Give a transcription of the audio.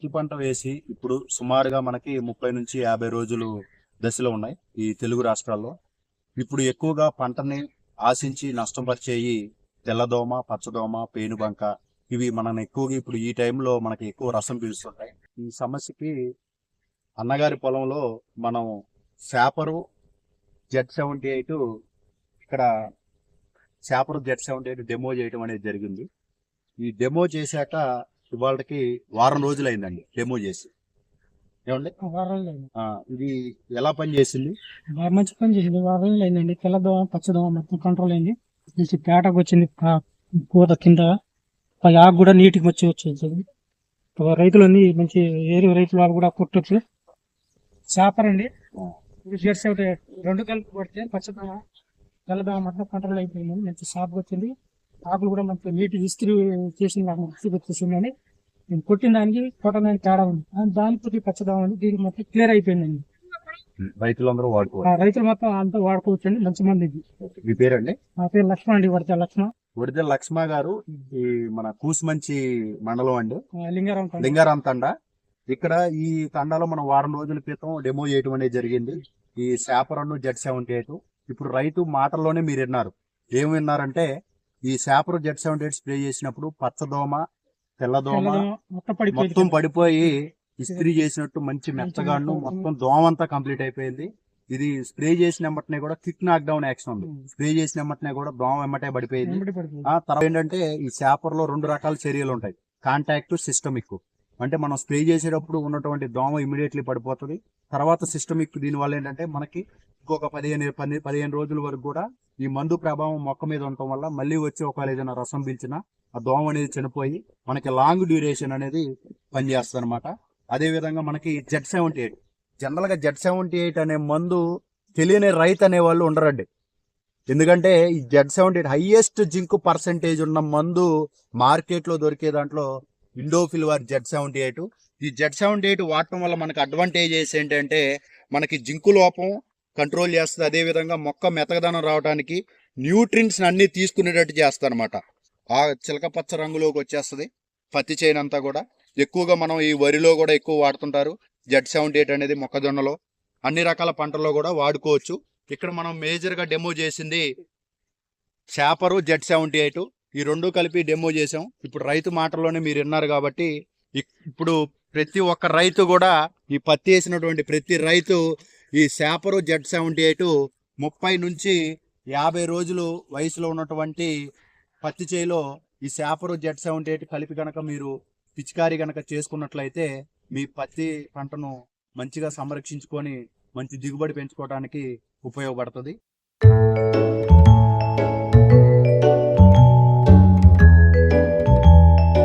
పత్తి పంట వేసి ఇప్పుడు సుమారుగా మనకి ముప్పై నుంచి యాభై రోజులు దశలో ఉన్నాయి ఈ తెలుగు రాష్ట్రాల్లో. ఇప్పుడు ఎక్కువగా పంటని ఆశించి నష్టం పరిచేయి తెల్లదోమ పచ్చదోమ పేనుబంక ఇవి మనల్ని ఎక్కువగా ఇప్పుడు ఈ టైంలో మనకి ఎక్కువ రసం పీలుస్తుంటాయి. ఈ సమస్యకి అన్నగారి పొలంలో మనం శాపరు జెడ్ సెవెంటీ ఎయిట్ ఇక్కడ శాపరు జెడ్ సెవెంటీ ఎయిట్ డెమో చేయడం అనేది జరిగింది. ఈ డెమో చేశాక ఇవాళకి వారం రోజులు అయిందండి డెమో చేసి. ఏమండి? వారం లేదు ఆ, ఇది ఎలా పని చేసింది? బాగా మంచి పని చేసింది. వారం అయిందండి తెల్లదోమ పచ్చదోమ మొత్తం కంట్రోల్ అయింది. తీసి పేటకు వచ్చింది. కూత కింద పై ఆకు కూడా నీటికి వచ్చి వచ్చేసింది. ఒక రైతులన్నీ మంచి ఏరి రైతుల వాళ్ళు కూడా కొట్టొచ్చు. చేపరండి ఇది జెర్సీ ఒకటి రెండు కలిపి కొడితే పచ్చదోమ తెల్లదోమ మొత్తం కంట్రోల్ అయిపోయింది. మంచి షాప్ వచ్చింది. ఆకులు కూడా మంచి నీటి ఇస్త్రీ చేసింది నాకు మంచిగా వచ్చేసిందని నేను కొట్టిన దానికి కొట్టడానికి తేడా ఉంది. దానికి పచ్చదోమ ఉంది దీనికి మొత్తం క్లియర్ అయిపోయిందండి. రైతులందరూ వాడుకోవాలి. రైతులు మొత్తం అంతా వాడుకోవచ్చండి మంచి మంది. మీ పేరండి? నా పేరు లక్ష్మణ్ అండి పడితే లక్ష్మణ. ఒడిదెల లక్ష్మ గారు ఈ మన కూసుమంచి మండలం అండి. లింగారాం తండ. లింగారాం తండ. ఇక్కడ ఈ తండాలో మనం వారం రోజుల క్రితం డెమో చేయడం అనేది జరిగింది. ఈ శాపరన్ను జెడ్ సెవెంటీ ఎయిట్ ఇప్పుడు రైతు మాటల్లోనే మీరు విన్నారు. ఏం విన్నారంటే ఈ శాపరు జెడ్ సెవెంటీ ఎయిట్ స్ప్రే చేసినప్పుడు పచ్చదోమ తెల్లదోమ మొత్తం పడిపోయి ఇస్త్రీ చేసినట్టు మంచి మెత్తగాను మొత్తం దోమ అంతా కంప్లీట్ అయిపోయింది. ఇది స్ప్రే చేసిన వెంటనే కూడా కిక్ నాక్ డౌన్ యాక్షన్ ఉంది. స్ప్రే చేసిన వెంటనే కూడా దోమ వెంబటే పడిపోయింది. ఆ తర్వాత ఏంటంటే ఈ శాపర్లో రెండు రకాల చర్యలు ఉంటాయి. Contact systemic. అంటే మనం స్ప్రే చేసేటప్పుడు ఉన్నటువంటి దోమ ఇమీడియట్లీ పడిపోతుంది. తర్వాత సిస్టమిక్ దీని వల్ల ఏంటంటే మనకి ఇంకొక పదిహేను పది పదిహేను రోజుల వరకు కూడా ఈ మందు ప్రభావం మొక్క మీద ఉండటం వల్ల మళ్ళీ వచ్చి ఒకవేళ ఏదైనా రసం పీల్చినా ఆ దోమ అనేది చనిపోయి మనకి లాంగ్ డ్యూరేషన్ అనేది పనిచేస్తుంది అనమాట అదే విధంగా మనకి జెడ్ సెవెంటీ ఎయిట్ జనరల్గా జెడ్ సెవెంటీ ఎయిట్ అనే మందు తెలియని రైతు అనే వాళ్ళు ఉండరండి. ఎందుకంటే ఈ Z seventy eight highest zinc percentage ఉన్న మందు మార్కెట్లో దొరికే దాంట్లో ఇండోఫిల్ జెడ్ సెవెంటీ ఎయిట్. ఈ జెడ్ సెవెంటీ ఎయిట్ వాడటం వల్ల మనకి అడ్వాంటేజెస్ ఏంటంటే మనకి జింకు లోపం కంట్రోల్ చేస్తుంది. అదే విధంగా మొక్క మెతకదనం రావడానికి న్యూట్రిన్స్ అన్ని తీసుకునేటట్టు చేస్తుంది అనమాట ఆ చిలక పచ్చ రంగులోకి వచ్చేస్తుంది. పత్తి చేయనంతా కూడా. ఎక్కువగా మనం ఈ వరిలో కూడా ఎక్కువ వాడుతుంటారు. జెడ్ సెవెంటీ ఎయిట్ అనేది మొక్కజొన్నలో. అన్ని రకాల పంటల్లో కూడా వాడుకోవచ్చు. ఇక్కడ మనం మేజర్గా డెమో చేసింది చేపరు జెడ్ సెవెంటీ ఎయిట్. ఈ రెండు కలిపి డెమో చేసాం. ఇప్పుడు రైతు మాటల్లోనే మీరు విన్నారు కాబట్టి ఇప్పుడు ప్రతి ఒక్క రైతు కూడా ఈ పత్తి వేసినటువంటి ప్రతి రైతు ఈ శాపరు జెడ్ సెవెంటీ ఎయిట్ ముప్పై నుంచి యాభై రోజులు వయసులో ఉన్నటువంటి పత్తి చేలో ఈ శాపరు జెడ్ సెవెంటీ ఎయిట్ కలిపి గనక మీరు పిచికారీ గనక చేసుకున్నట్లయితే మీ పత్తి పంటను మంచిగా సంరక్షించుకొని మంచి దిగుబడి పెంచుకోవడానికి ఉపయోగపడుతుంది.